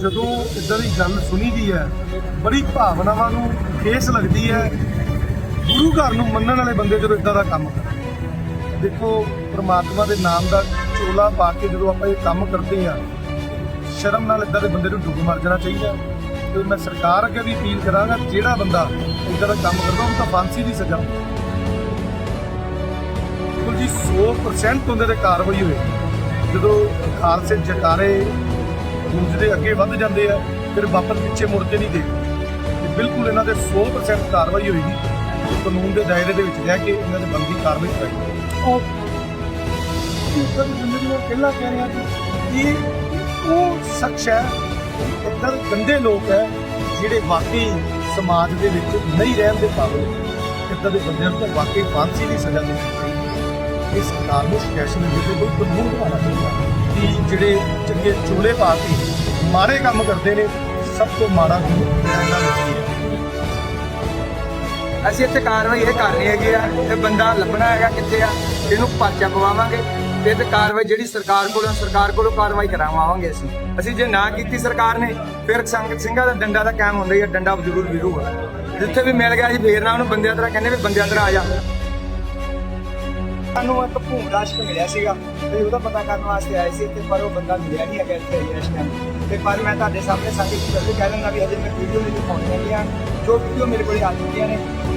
ਜਦੋਂ ਇਦਾਂ ਦੀ ਗੱਲ ਸੁਣੀ ਦੀ ਹੈ, ਬੜੀ ਭਾਵਨਾਵਾਂ ਨੂੰ ਖੇਸ ਲੱਗਦੀ ਹੈ। ਗੁਰੂ ਘਰ ਨੂੰ ਮੰਨਣ ਵਾਲੇ ਬੰਦੇ ਜਦੋਂ ਇਦਾਂ ਦਾ ਕੰਮ ਕਰਦੇ ਦੇਖੋ, ਪ੍ਰਮਾਤਮਾ ਦੇ ਨਾਮ ਦਾ ਚੋਲਾ ਪਾ ਕੇ ਜਦੋਂ ਆਪਾਂ ਇਹ ਕੰਮ ਕਰਦੇ ਆ ਸ਼ਰਮ ਨਾਲ ਇਦਾਂ ਦੇ ਬੰਦੇ ਨੂੰ ਡੁੱਬ ਮਰ ਜਾਣਾ ਚਾਹੀਦਾ ਤੇ ਮੈਂ ਸਰਕਾਰ ਅੱਗੇ ਵੀ ਅਪੀਲ ਕਰਾਂਗਾ, ਜਿਹੜਾ ਬੰਦਾ ਇਦਾਂ ਦਾ ਕੰਮ ਕਰਦਾ, ਉਹਨੂੰ ਤਾਂ ਫਾਂਸੀ ਦੀ ਸਜ਼ਾ ਬਿਲਕੁਲ ਜੀ 100% ਉਹਦੇ ਤੇ ਕਾਰਵਾਈ ਹੋਏ ਜਦੋਂ ਖਾਲਸੇ ਜਟਾਰੇ ਦੂਜੇ ਅੱਗੇ ਵੱਧ ਜਾਂਦੇ ਆ, ਫਿਰ ਵਾਪਸ ਪਿੱਛੇ ਮੁੜ ਕੇ ਨਹੀਂ ਦੇਖਦੇ ਬਿਲਕੁਲ ਇਹਨਾਂ ਦੇ 100% ਕਾਰਵਾਈ ਹੋਏਗੀ, ਕਾਨੂੰਨ ਦੇ ਦਾਇਰੇ ਦੇ ਵਿੱਚ ਰਹਿ ਕੇ ਇਹਨਾਂ ਦੇ ਬੰਦੀ ਕਾਰਵਾਈ ਕਰਾਈ ਉਹ ਉੱਪਰ ਜ਼ਿੰਦਗੀ ਨੂੰ ਪਹਿਲਾਂ ਕਹਿ ਰਿਹਾ ਕਿ ਇਹ ਉਹ ਸ਼ਖਸ ਹੈ, ਇੱਧਰ ਗੰਦੇ ਲੋਕ ਹੈ, ਜਿਹੜੇ ਵਾਕਈ ਸਮਾਜ ਦੇ ਵਿੱਚ ਨਹੀਂ ਰਹਿਣ ਦੇ ਕਾਬਿਲ ਇੱਦਾਂ ਦੇ ਬੰਦਿਆਂ ਨੂੰ ਤਾਂ ਵਾਕਈ ਫਾਂਸੀ ਦੀ ਸਜ਼ਾ ਦੇਣੀ ਚਾਹੀਦੀ ਇਸ ਸਰਕਾਰ ਨੂੰ ਸਪੈਸ਼ਲ ਜਿਹੜੇ ਕੋਈ ਕਾਨੂੰਨ ਬਣਾਉਣਾ ਚਾਹੀਦਾ। ਕਿ ਜਿਹੜੇ ਚੰਗੇ ਚੋਲੇ ਪਾ ਕੇ ਮਾੜੇ ਕੰਮ ਕਰਦੇ ਨੇ, ਸਭ ਤੋਂ ਮਾੜਾ ਕਾਨੂੰਨ ਇਹਨਾਂ ਵਿੱਚ ਹੀ ਹੈ। ਅਸੀਂ ਇੱਥੇ ਕਾਰਵਾਈ ਇਹ ਕਰਨੀ ਹੈਗੀ ਆ, ਇਹ ਬੰਦਾ ਲੱਭਣਾ ਹੈਗਾ ਕਿੱਥੇ ਆ, ਇਹਨੂੰ ਪਰਚਾ ਪਵਾਵਾਂਗੇ ਤੇ ਤੇ ਕਾਰਵਾਈ ਜਿਹੜੀ ਸਰਕਾਰ ਕੋਲੋਂ ਸਰਕਾਰ ਕੋਲੋਂ ਕਾਰਵਾਈ ਕਰਾਵਾਂਗੇ ਅਸੀਂ। ਅਸੀਂ ਜੇ ਨਾ ਕੀਤੀ ਸਰਕਾਰ ਨੇ, ਫਿਰ ਸੰਗਤ ਸਿੰਘਾਂ ਦਾ ਡੰਡਾ ਦਾ ਕਾਇਮ ਹੁੰਦਾ ਹੀ ਆ, ਡੰਡਾ ਜ਼ਰੂਰ ਵਿਰੂਗਾ। ਜਿੱਥੇ ਵੀ ਮਿਲ ਗਿਆ ਅਸੀਂ ਫੇਰ ਨਾ ਉਹਨੂੰ ਬੰਦਿਆਂ ਤਰ੍ਹਾਂ ਕਹਿੰਦੇ ਵੀ ਬੰਦਿਆਂ ਤਰ੍ਹਾਂ ਆ ਜਾ। ਸਾਨੂੰ ਇੱਕ ਭੂੰਗਾਸ਼ਕ ਮਿਲਿਆ ਸੀਗਾ ਤੇ ਉਹਦਾ ਪਤਾ ਕਰਨ ਵਾਸਤੇ ਆਏ ਸੀ ਤੇ ਪਰ ਉਹ ਬੰਦਾ ਮਿਲਿਆ ਨਹੀਂ ਹੈਗਾ ਇੱਥੇ ਇਸ ਟਾਈਮ ਤੇ ਪਰ ਮੈਂ ਤੁਹਾਡੇ ਸਾਹਮਣੇ ਸਾਡੀ ਗੱਲ ਕਹਿ ਦਿੰਦਾ ਵੀ ਅਜੇ ਮੈਂ ਵੀਡੀਓ ਨਹੀਂ ਦਿਖਾਉਣੀ ਹੈਗੀਆਂ ਜੋ ਵੀਡੀਓ ਮੇਰੇ ਕੋਲ ਆ ਚੁੱਕੀਆਂ ਨੇ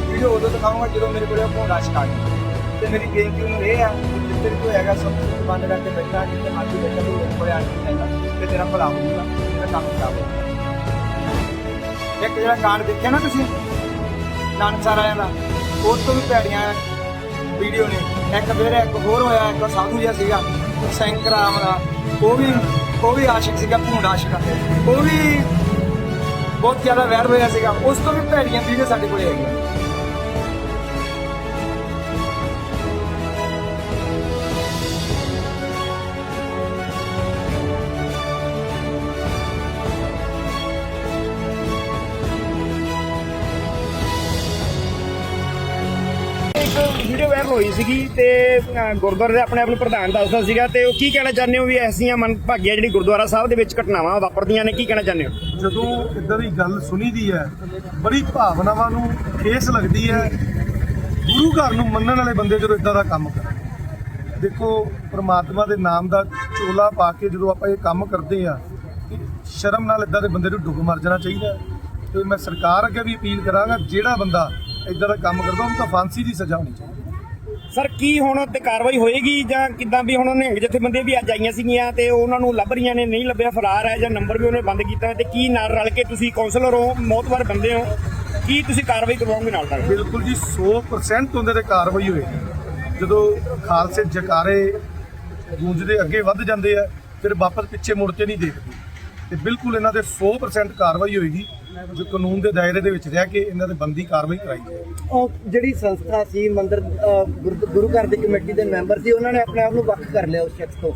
ਵੀਡੀਓ ਉਦੋਂ ਦਿਖਾਊਂਗਾ ਜਦੋਂ ਮੇਰੇ ਕੋਲ ਭੂੰਗਾਸ਼ਕ ਆ ਗਈ ਤੇ ਮੇਰੀ ਬੇਨਤੀ ਨੂੰ ਇਹ ਆ ਕਿ ਜਿੱਥੇ ਵੀ ਕੋਈ ਹੈਗਾ ਸਭ ਕੁਝ ਬੰਦ ਕਰਕੇ ਬੈਠਾ, ਜਿੱਥੇ ਮਰਜ਼ੀ ਬੈਠਾ ਤੂੰ ਮੇਰੇ ਕੋਲ ਆ ਕੇ ਜਾਏਗਾ ਤੇ ਤੇਰਾ ਭਲਾ ਹੋਊਗਾ ਤੇਰਾ ਕੰਮ ਖਰਾਬ ਹੋਊਗਾ ਇੱਕ ਜਿਹੜਾ ਕਾਂਡ ਦੇਖਿਆ ਨਾ ਤੁਸੀਂ, ਨਾਨਕਸਰ ਵਾਲਿਆਂ ਦਾ ਉਸ ਤੋਂ ਵੀ ਭੈੜੀਆਂ ਵੀਡੀਓ ਨੇ। ਇੱਕ ਫਿਰ ਇੱਕ ਹੋਰ ਹੋਇਆ, ਇੱਕ ਸਾਧੂ ਜਿਹਾ ਸੀਗਾ ਸੈਂਕਰਾਮ ਦਾ। ਉਹ ਵੀ ਉਹ ਵੀ ਆਸ਼ਿਕ ਸੀਗਾ, ਭੂੰਡ ਆਸ਼ਿਕ। ਉਹ ਵੀ ਬਹੁਤ ਜ਼ਿਆਦਾ ਵੈਰ ਹੋਇਆ ਸੀਗਾ। ਉਸ ਤੋਂ ਵੀ ਭੈੜੀਆਂ ਵੀਡੀਓ ਸਾਡੇ ਕੋਲੇ ਹੈਗੀਆਂ। ਹੋਈ ਸੀਗੀ ਤੇ ਗੁਰਦੁਆਰੇ ਦੇ ਆਪਣੇ ਆਪ ਨੂੰ ਪ੍ਰਧਾਨ ਦੱਸਦਾ ਸੀਗਾ ਤੇ ਉਹ ਕੀ ਕਹਿਣਾ ਚਾਹੁੰਦੇ ਹੋ ਵੀ ਐਸੀਆਂ ਮਨਭਾਗੀਆਂ ਜਿਹੜੀ ਗੁਰਦੁਆਰਾ ਸਾਹਿਬ ਦੇ ਵਿੱਚ ਘਟਨਾਵਾਂ ਵਾਪਰਦੀਆਂ ਨੇ, ਕੀ ਕਹਿਣਾ ਚਾਹੁੰਦੇ ਹੋ? ਜਦੋਂ ਇਦਾਂ ਦੀ ਗੱਲ ਸੁਣੀ ਦੀ ਹੈ, ਬੜੀ ਭਾਵਨਾਵਾਂ ਨੂੰ ਠੇਸ ਲੱਗਦੀ ਹੈ। ਗੁਰੂ ਘਰ ਨੂੰ ਮੰਨਣ ਵਾਲੇ ਬੰਦੇ ਜਦੋਂ ਇਦਾਂ ਦਾ ਕੰਮ ਕਰਨ ਦੇਖੋ, ਪ੍ਰਮਾਤਮਾ ਦੇ ਨਾਮ ਦਾ ਚੋਲਾ ਪਾ ਕੇ ਜਦੋਂ ਆਪਾਂ ਇਹ ਕੰਮ ਕਰਦੇ ਆ ਸ਼ਰਮ ਨਾਲ ਇਦਾਂ ਦੇ ਬੰਦੇ ਨੂੰ ਡੁੱਬ ਮਰ ਜਾਣਾ ਚਾਹੀਦਾ ਹੈ। ਤੇ ਮੈਂ ਸਰਕਾਰ ਅੱਗੇ ਵੀ ਅਪੀਲ ਕਰਾਂਗਾ, ਜਿਹੜਾ ਬੰਦਾ ਇਦਾਂ ਦਾ ਕੰਮ ਕਰਦਾ, ਉਹਨੂੰ ਤਾਂ ਫਾਂਸੀ ਦੀ ਸਜ਼ਾ ਹੋਣੀ ਚਾਹੀਦੀ ਸਰ, ਕੀ ਹੁਣ ਤੇ ਕਾਰਵਾਈ ਹੋਏਗੀ ਜਾਂ ਕਿੱਦਾਂ ਵੀ ਹੁਣ ਉਹਨੇ ਜਥੇਬੰਦੀਆਂ ਵੀ ਅੱਜ ਆਈਆਂ ਸੀਗੀਆਂ ਤੇ ਉਹਨਾਂ ਨੂੰ ਲੱਭ ਰਹੀਆਂ ਨੇ, ਨਹੀਂ ਲੱਭਿਆ, ਫਰਾਰ ਹੈ ਜਾਂ ਨੰਬਰ ਵੀ ਉਹਨੇ ਬੰਦ ਕੀਤਾ ਹੈ ਤੇ ਕੀ ਨਾਲ ਰਲ ਕੇ ਤੁਸੀਂ ਕਾਉਂਸਲਰ ਹੋ ਮੌਤਵਾਰ ਬੰਦੇ ਹੋ, ਕੀ ਤੁਸੀਂ ਕਾਰਵਾਈ ਕਰਵਾਓਗੇ ਨਾਲ ਨਾਲ? ਬਿਲਕੁਲ ਜੀ 100% ਉਹਦੇ ਤੇ ਕਾਰਵਾਈ ਹੋਏਗੀ। ਜਦੋਂ ਖਾਲਸੇ ਜਕਾਰੇ ਗੂੰਜਦੇ ਅੱਗੇ ਵੱਧ ਜਾਂਦੇ ਆ, ਫਿਰ ਵਾਪਸ ਪਿੱਛੇ ਮੁੜ ਕੇ ਨਹੀਂ ਦੇਖਦੇ। ਤੇ ਬਿਲਕੁਲ ਇਹਨਾਂ 'ਤੇ 100% ਕਾਰਵਾਈ ਹੋਏਗੀ। ਜੋ ਕਾਨੂੰਨ ਦੇ ਦਾਇਰੇ ਦੇ ਵਿੱਚ ਰਹਿ ਕੇ ਇਹਨਾਂ ਦੇ ਬੰਦੀ ਕਾਰਵਾਈ ਕਰਾਈ ਜਾਏਗੀ ਉਹ ਜਿਹੜੀ ਸੰਸਥਾ ਸੀ ਮੰਦਰ ਗੁਰ- ਘਰ ਦੀ ਕਮੇਟੀ ਦੇ ਮੈਂਬਰ ਸੀ ਉਹਨਾਂ ਨੇ ਆਪਣੇ ਆਪ ਨੂੰ ਵੱਖ ਕਰ ਲਿਆ ਉਸ ਸ਼ਖਸ ਤੋਂ।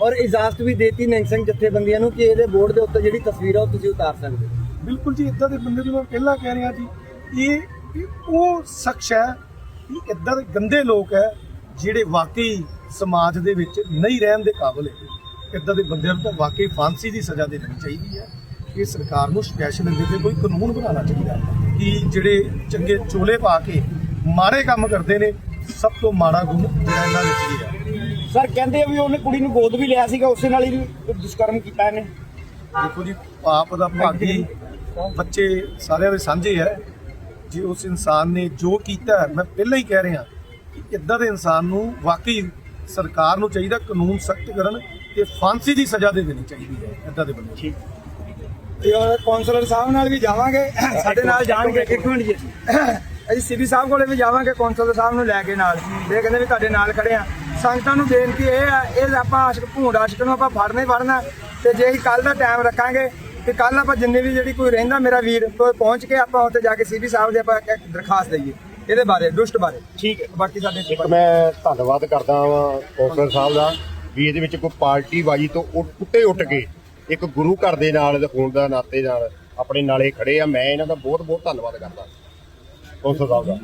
ਔਰ ਇਜਾਜ਼ਤ ਵੀ ਦੇਤੀ ਨਿਹੰਗ ਸਿੰਘ ਜਥੇਬੰਦੀਆਂ ਨੂੰ ਕਿ ਇਹਦੇ ਬੋਰਡ ਦੇ ਉੱਤੇ ਜਿਹੜੀ ਤਸਵੀਰ ਆ ਉਹ ਤੁਸੀਂ ਉਤਾਰ ਸਕਦੇ ਬਿਲਕੁਲ ਜੀ ਇਦਾਂ ਦੇ ਬੰਦੇ ਨੂੰ ਮੈਂ ਪਹਿਲਾਂ ਕਹਿ ਰਿਹਾ ਜੀ ਇਹ ਉਹ ਸ਼ਖਸ ਹੈ ਕਿ ਇਦਾਂ ਦੇ ਗੰਦੇ ਲੋਕ ਹੈ ਜਿਹੜੇ ਵਾਕਈ ਸਮਾਜ ਦੇ ਵਿੱਚ ਨਹੀਂ ਰਹਿਣ ਦੇ ਕਾਬਿਲ ਹੈ। ਇਦਾਂ ਦੇ ਬੰਦਿਆਂ ਨੂੰ ਤਾਂ ਵਾਕਈ ਫਾਂਸੀ ਦੀ ਸਜ਼ਾ ਦੇਣੀ ਚਾਹੀਦੀ ਹੈ। ਇਹ ਸਰਕਾਰ ਨੂੰ ਸਪੈਸ਼ਲ ਇਹਦੇ ਤੇ ਕੋਈ ਕਾਨੂੰਨ ਬਣਾਉਣਾ ਚਾਹੀਦਾ ਕਿ ਜਿਹੜੇ ਚੰਗੇ ਚੋਲੇ ਪਾ ਕੇ ਮਾੜੇ ਕੰਮ ਕਰਦੇ ਨੇ ਸਭ ਤੋਂ ਮਾੜਾ ਗੁਣ ਜਿਹੜਾ ਇਹਨਾਂ ਵਿੱਚ ਹੀ ਹੈ। ਸਰ ਕਹਿੰਦੇ ਆ ਵੀ ਉਹਨੇ ਕੁੜੀ ਨੂੰ ਗੋਦ ਵੀ ਲਿਆ ਸੀਗਾ ਉਸੇ ਨਾਲ ਹੀ ਦੁਸ਼ਕਰਮ ਕੀਤਾ ਇਹਨੇ। ਦੇਖੋ ਜੀ ਪਾਪ ਦਾ ਭਾਗੀ ਬੱਚੇ ਸਾਰਿਆਂ ਦੇ ਸਾਂਝੇ ਹੈ। ਜੇ ਉਸ ਇਨਸਾਨ ਨੇ ਜੋ ਕੀਤਾ ਮੈਂ ਪਹਿਲਾਂ ਹੀ ਕਹਿ ਰਿਹਾ ਕਿ ਇਦਾਂ ਦੇ ਇਨਸਾਨ ਨੂੰ ਵਾਕਈ ਸਰਕਾਰ ਨੂੰ ਚਾਹੀਦਾ ਕਾਨੂੰਨ ਸਖਤ ਕਰਨ ਤੇ ਫਾਂਸੀ ਦੀ ਸਜ਼ਾ ਦੇ ਦੇਣੀ ਚਾਹੀਦੀ ਹੈ ਇਦਾਂ ਦੇ ਬੰਦੇ ਨੂੰ। ਤੇ ਉਹ ਕਾਉਂਸਲਰ ਸਾਹਿਬ ਨਾਲ ਵੀ ਜਾਵਾਂਗੇ ਸਾਡੇ ਨਾਲ ਜਾਣਗੇ। ਇੱਕ ਮਿੰਟ ਜੀ। ਅਸੀਂ ਸੀਬੀ ਸਾਹਿਬ ਕੋਲੇ ਵੀ ਜਾਵਾਂਗੇ ਕਾਉਂਸਲਰ ਸਾਹਿਬ ਨੂੰ ਲੈ ਕੇ ਨਾਲ। ਇਹ ਕਹਿੰਦੇ ਵੀ ਤੁਹਾਡੇ ਨਾਲ ਖੜੇ ਆ। ਸੰਗਤਾਂ ਨੂੰ ਬੇਨਤੀ ਇਹ ਆ ਇਹ ਆਪਾਂ ਆਸ਼ਕ ਭੂੰਡ ਆਸ਼ਕ ਨੂੰ ਆਪਾਂ ਫੜਨਾ ਫੜਨਾ। ਤੇ ਜੇ ਅਸੀਂ ਕੱਲ ਦਾ ਟਾਈਮ ਰੱਖਾਂਗੇ ਤੇ ਕੱਲ ਆਪਾਂ ਜਿੰਨੇ ਵੀ ਜਿਹੜੀ ਕੋਈ ਰਹਿੰਦਾ ਮੇਰਾ ਵੀਰ ਤੋਂ ਪਹੁੰਚ ਕੇ ਆਪਾਂ ਉੱਥੇ ਜਾ ਕੇ ਸੀਬੀ ਸਾਹਿਬ ਦੇ ਆਪਾਂ ਇੱਕ ਦਰਖਾਸਤ ਦਈਏ ਇਹਦੇ ਬਾਰੇ ਦੁਸ਼ਟ ਬਾਰੇ। ਠੀਕ ਹੈ। ਬਾਕੀ ਸਾਡੇ ਇੱਕ ਮੈਂ ਧੰਨਵਾਦ ਕਰਦਾ ਹਾਂ ਕੌਂਸਲਰ ਸਾਹਿਬ ਦਾ ਵੀ ਇਹਦੇ ਵਿੱਚ ਕੋਈ ਪਾਰਟੀ ਬਾਜੀ ਤੋਂ ਉੱਟ- ਉੱਤੇ ਉੱਟ ਕੇ ਇੱਕ ਗੁਰੂ ਘਰ ਦੇ ਨਾਲ ਹੋਣ ਦਾ ਨਾਤੇ ਨਾਲ ਆਪਣੇ ਨਾਲੇ ਖੜੇ ਆ। ਮੈਂ ਇਹਨਾਂ ਦਾ ਬਹੁਤ ਬਹੁਤ ਧੰਨਵਾਦ ਕਰਦਾ ਕੌਂਸਲਰ ਸਾਹਿਬ ਦਾ।